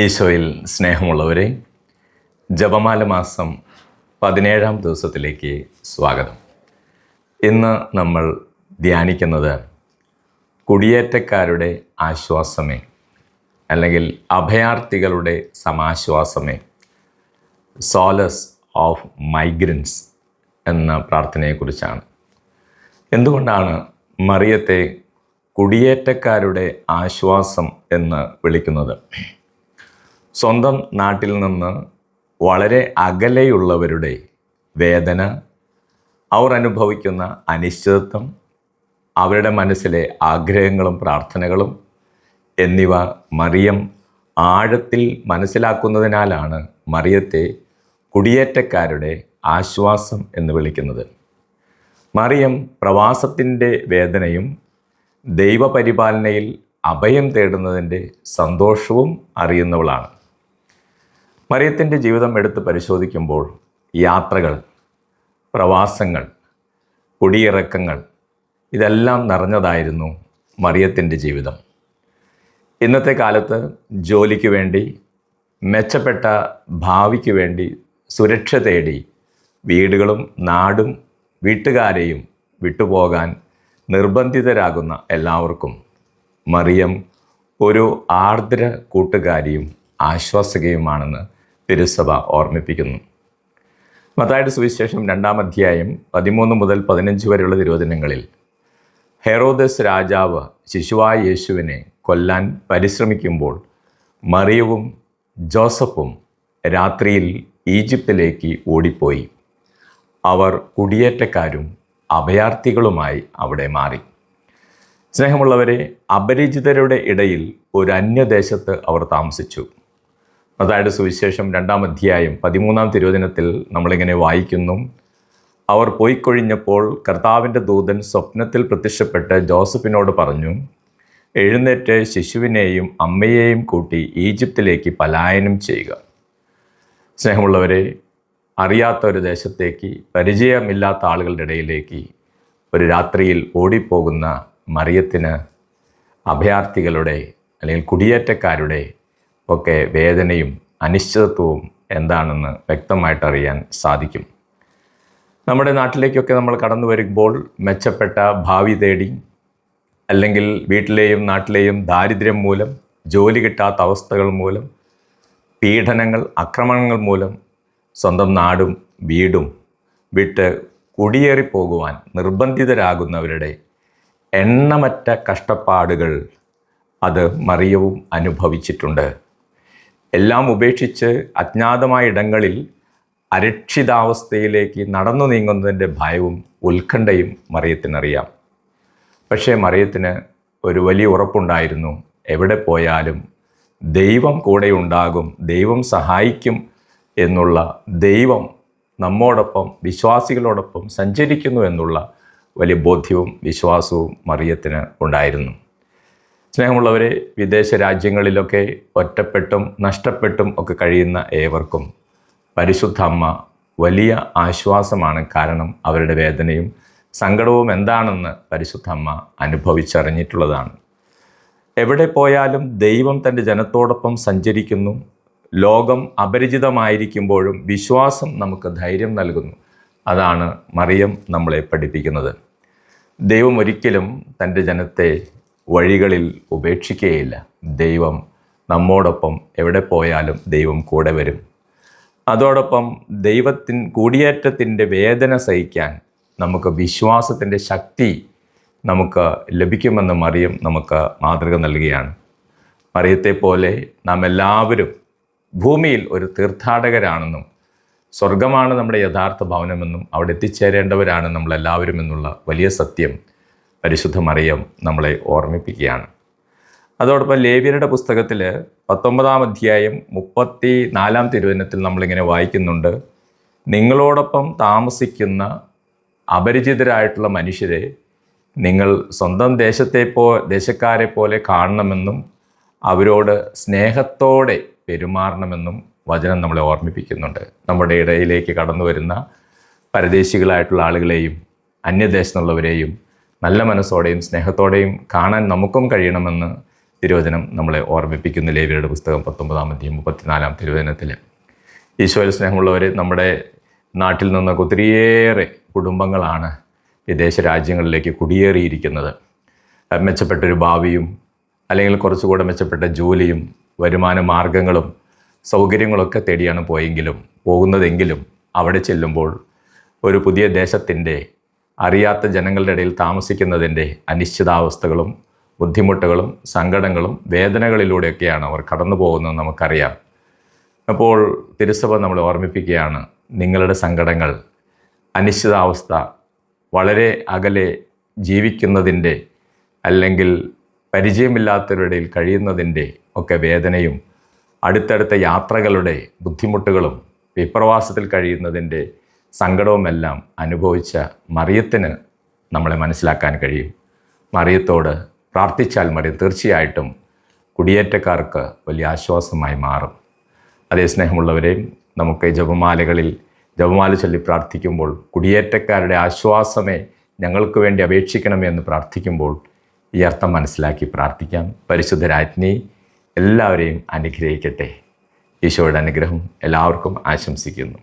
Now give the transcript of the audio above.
ഈശോയിൽ സ്നേഹമുള്ളവരെ ജപമാല മാസം പതിനേഴാം ദിവസത്തിലേക്ക് സ്വാഗതം. ഇന്ന് നമ്മൾ ധ്യാനിക്കുന്നത് കുടിയേറ്റക്കാരുടെ ആശ്വാസമേ അല്ലെങ്കിൽ അഭയാർത്ഥികളുടെ സമാശ്വാസമേ സോലസ് ഓഫ് മൈഗ്രൻസ് എന്ന പ്രാർത്ഥനയെക്കുറിച്ചാണ്. എന്തുകൊണ്ടാണ് മറിയത്തെ കുടിയേറ്റക്കാരുടെ ആശ്വാസം എന്ന് വിളിക്കുന്നത്? സ്വന്തം നാട്ടിൽ നിന്ന് വളരെ അകലെയുള്ളവരുടെ വേദന അവർ അനുഭവിക്കുന്ന അനിശ്ചിതത്വം അവരുടെ മനസ്സിലെ ആഗ്രഹങ്ങളും പ്രാർത്ഥനകളും എന്നിവ മറിയം ആഴത്തിൽ മനസ്സിലാക്കുന്നതിനാലാണ് മറിയത്തെ കുടിയേറ്റക്കാരുടെ ആശ്വാസം എന്ന് വിളിക്കുന്നത്. മറിയം പ്രവാസത്തിന്റെ വേദനയും ദൈവപരിപാലനയിൽ അഭയം തേടുന്നതിന്റെ സന്തോഷവും അറിയുന്നവളാണ്. മറിയത്തിന്റെ ജീവിതം എടുത്ത് പരിശോധിക്കുമ്പോൾ യാത്രകൾ പ്രവാസങ്ങൾ കുടിയിറക്കങ്ങൾ ഇതെല്ലാം നിറഞ്ഞതായിരുന്നു മറിയത്തിന്റെ ജീവിതം. ഇന്നത്തെ കാലത്ത് ജോലിക്ക് വേണ്ടി മെച്ചപ്പെട്ട ഭാവിക്ക് വേണ്ടി സുരക്ഷ തേടി വീടുകളും നാടും വീട്ടുകാരെയും വിട്ടുപോകാൻ നിർബന്ധിതരാകുന്ന എല്ലാവർക്കും മറിയം ഒരു ആർദ്ര കൂട്ടുകാരിയും ആശ്വാസകയുമാണെന്ന് തിരുസഭ ഓർമ്മിപ്പിക്കുന്നു. മത്തായുടെ സുവിശേഷം രണ്ടാം അധ്യായം പതിമൂന്ന് മുതൽ പതിനഞ്ച് വരെയുള്ള തിരുവചനങ്ങളിൽ ഹെറോദസ് രാജാവ് ശിശുവായ യേശുവിനെ കൊല്ലാൻ പരിശ്രമിക്കുമ്പോൾ മറിയവും ജോസഫും രാത്രിയിൽ ഈജിപ്തിലേക്ക് ഓടിപ്പോയി. അവർ കുടിയേറ്റക്കാരും അഭയാർത്ഥികളുമായി അവിടെ മാറി. സ്നേഹമുള്ളവരെ അപരിചിതരുടെ ഇടയിൽ ഒരു അന്യദേശത്ത് അവർ താമസിച്ചു. അതായത് സുവിശേഷം രണ്ടാം അധ്യായം പതിമൂന്നാം തിരുവചനത്തിൽ നമ്മളിങ്ങനെ വായിക്കുന്നു. അവർ പോയിക്കൊഴിഞ്ഞപ്പോൾ കർത്താവിന്റെ ദൂതൻ സ്വപ്നത്തിൽ പ്രത്യക്ഷപ്പെട്ട് ജോസഫിനോട് പറഞ്ഞു എഴുന്നേറ്റ് ശിശുവിനെയും അമ്മയെയും കൂട്ടി ഈജിപ്തിലേക്ക് പലായനം ചെയ്യുക. സ്നേഹമുള്ളവരെ അറിയാത്ത ഒരു ദേശത്തേക്ക് പരിചയമില്ലാത്ത ആളുകളുടെ ഇടയിലേക്ക് ഒരു രാത്രിയിൽ ഓടിപ്പോകുന്ന മറിയത്തിന് അഭയാർത്ഥികളുടെ അല്ലെങ്കിൽ കുടിയേറ്റക്കാരുടെ ഒക്കെ വേദനയും അനിശ്ചിതത്വവും എന്താണെന്ന് വ്യക്തമായിട്ട് അറിയാൻ സാധിക്കും. നമ്മുടെ നാട്ടിലേക്കൊക്കെ നമ്മൾ കടന്നു വരുമ്പോൾ മെച്ചപ്പെട്ട ഭാവി തേടി അല്ലെങ്കിൽ വീട്ടിലെയും നാട്ടിലെയും ദാരിദ്ര്യം മൂലം ജോലി കിട്ടാത്ത അവസ്ഥകൾ മൂലം പീഡനങ്ങൾ ആക്രമണങ്ങൾ മൂലം സ്വന്തം നാടും വീടും വിട്ട് കുടിയേറിപ്പോകുവാൻ നിർബന്ധിതരാകുന്നവരുടെ എണ്ണമറ്റ കഷ്ടപ്പാടുകൾ അത് മറിയവും അനുഭവിച്ചിട്ടുണ്ട്. എല്ലാം ഉപേക്ഷിച്ച് അജ്ഞാതമായ ഇടങ്ങളിൽ അരക്ഷിതാവസ്ഥയിലേക്ക് നടന്നു നീങ്ങുന്നതിന്റെ ഭയവും ഉത്കണ്ഠയും മറിയത്തിനറിയാം. പക്ഷേ മറിയത്തിന് ഒരു വലിയ ഉറപ്പുണ്ടായിരുന്നു. എവിടെ പോയാലും ദൈവം കൂടെ ഉണ്ടാകും ദൈവം സഹായിക്കും എന്നുള്ള ദൈവം നമ്മോടൊപ്പം വിശ്വാസികളോടൊപ്പം സഞ്ചരിക്കുന്നു എന്നുള്ള വലിയ ബോധ്യവും വിശ്വാസവും മറിയത്തിന് ഉണ്ടായിരുന്നു. സ്നേഹമുള്ളവരെ വിദേശ രാജ്യങ്ങളിലൊക്കെ ഒറ്റപ്പെട്ടും നഷ്ടപ്പെട്ടും ഒക്കെ കഴിയുന്ന ഏവർക്കും പരിശുദ്ധ അമ്മ വലിയ ആശ്വാസമാണ് കാരണം അവരുടെ വേദനയും സങ്കടവും എന്താണെന്ന് പരിശുദ്ധ അമ്മ അനുഭവിച്ചറിഞ്ഞിട്ടുള്ളതാണ്. എവിടെ പോയാലും ദൈവം തന്റെ ജനത്തോടൊപ്പം സഞ്ചരിക്കുന്നു. ലോകം അപരിചിതമായിരിക്കുമ്പോഴും വിശ്വാസം നമുക്ക് ധൈര്യം നൽകുന്നു. അതാണ് മറിയം നമ്മളെ പഠിപ്പിക്കുന്നത്. ദൈവം ഒരിക്കലും തന്റെ ജനത്തെ വഴികളിൽ ഉപേക്ഷിക്കുകയില്ല. ദൈവം നമ്മോടൊപ്പം എവിടെ പോയാലും ദൈവം കൂടെ വരും. അതോടൊപ്പം ദൈവത്തിൻ കൂടിയേറ്റത്തിന്റെ വേദന സഹിക്കാൻ നമുക്ക് വിശ്വാസത്തിന്റെ ശക്തി നമുക്ക് ലഭിക്കുമെന്ന് മറിയം നമുക്ക് മാതൃക നൽകുകയാണ്. മറിയത്തെ പോലെ നാം എല്ലാവരും ഭൂമിയിൽ ഒരു തീർത്ഥാടകരാണെന്നും സ്വർഗമാണ് നമ്മുടെ യഥാർത്ഥ ഭവനമെന്നും അവിടെ എത്തിച്ചേരേണ്ടവരാണ് നമ്മളെല്ലാവരും എന്നുള്ള വലിയ സത്യം പരിശുദ്ധ മറിയം നമ്മളെ ഓർമ്മിപ്പിക്കുകയാണ്. അതോടൊപ്പം ലേവ്യരുടെ പുസ്തകത്തിൽ പത്തൊമ്പതാം അധ്യായം മുപ്പത്തി നാലാം തിരുവചനത്തിൽ നമ്മളിങ്ങനെ വായിക്കുന്നുണ്ട്. നിങ്ങളോടൊപ്പം താമസിക്കുന്ന അപരിചിതരായിട്ടുള്ള മനുഷ്യരെ നിങ്ങൾ സ്വന്തം ദേശത്തെ പോ ദേശക്കാരെ പോലെ കാണണമെന്നും അവരോട് സ്നേഹത്തോടെ പെരുമാറണമെന്നും വചനം നമ്മളെ ഓർമ്മിപ്പിക്കുന്നുണ്ട്. നമ്മുടെ ഇടയിലേക്ക് കടന്നു വരുന്ന പരദേശികളായിട്ടുള്ള ആളുകളെയും അന്യദേശത്തുള്ളവരെയും നല്ല മനസ്സോടെയും സ്നേഹത്തോടെയും കാണാൻ നമുക്കും കഴിയണമെന്ന് തിരുവചനം നമ്മളെ ഓർമ്മിപ്പിക്കുന്ന. ലേവിയുടെ പുസ്തകം പത്തൊമ്പതാം അധ്യയം മുപ്പത്തിനാലാം തിരുവചനത്തിൽ. ഈശോയിൽ സ്നേഹമുള്ളവർ നമ്മുടെ നാട്ടിൽ നിന്നൊക്കെ ഒത്തിരിയേറെ കുടുംബങ്ങളാണ് വിദേശ രാജ്യങ്ങളിലേക്ക് കുടിയേറിയിരിക്കുന്നത്. മെച്ചപ്പെട്ടൊരു ഭാവിയും അല്ലെങ്കിൽ കുറച്ചുകൂടെ മെച്ചപ്പെട്ട ജോലിയും വരുമാന മാർഗങ്ങളും സൗകര്യങ്ങളൊക്കെ തേടിയാണ് പോയെങ്കിലും പോകുന്നതെങ്കിലും അവിടെ ചെല്ലുമ്പോൾ ഒരു പുതിയ ദേശത്തിന്റെ അറിയാത്ത ജനങ്ങളുടെ ഇടയിൽ താമസിക്കുന്നതിന്റെ അനിശ്ചിതാവസ്ഥകളും ബുദ്ധിമുട്ടുകളും സങ്കടങ്ങളും വേദനകളിലൂടെയൊക്കെയാണ് അവർ കടന്നു പോകുന്നത് നമുക്കറിയാം. അപ്പോൾ തിരുസഭ നമ്മൾ ഓർമ്മിപ്പിക്കുകയാണ് നിങ്ങളുടെ സങ്കടങ്ങൾ അനിശ്ചിതാവസ്ഥ വളരെ അകലെ ജീവിക്കുന്നതിന്റെ അല്ലെങ്കിൽ പരിചയമില്ലാത്തവരുടെ കഴിയുന്നതിന്റെ ഒക്കെ വേദനയും അടുത്തടുത്ത യാത്രകളുടെ ബുദ്ധിമുട്ടുകളും വിപ്രവാസത്തിൽ കഴിയുന്നതിന്റെ സങ്കടവുമെല്ലാം അനുഭവിച്ച മറിയത്തിന് നമ്മളെ മനസ്സിലാക്കാൻ കഴിയും. മറിയത്തോട് പ്രാർത്ഥിച്ചാൽ മറിയം തീർച്ചയായിട്ടും കുടിയേറ്റക്കാർക്ക് വലിയ ആശ്വാസമായി മാറും. അതേ സ്നേഹമുള്ളവരെയും നമുക്ക് ജപമാലകളിൽ ജപമാല ചൊല്ലി പ്രാർത്ഥിക്കുമ്പോൾ കുടിയേറ്റക്കാരുടെ ആശ്വാസമേ ഞങ്ങൾക്ക് വേണ്ടി അപേക്ഷിക്കണമെന്ന് പ്രാർത്ഥിക്കുമ്പോൾ ഈ അർത്ഥം മനസ്സിലാക്കി പ്രാർത്ഥിക്കാം. പരിശുദ്ധ രാജ്ഞി എല്ലാവരെയും അനുഗ്രഹിക്കട്ടെ. ഈശോയുടെ അനുഗ്രഹം എല്ലാവർക്കും ആശംസിക്കുന്നു.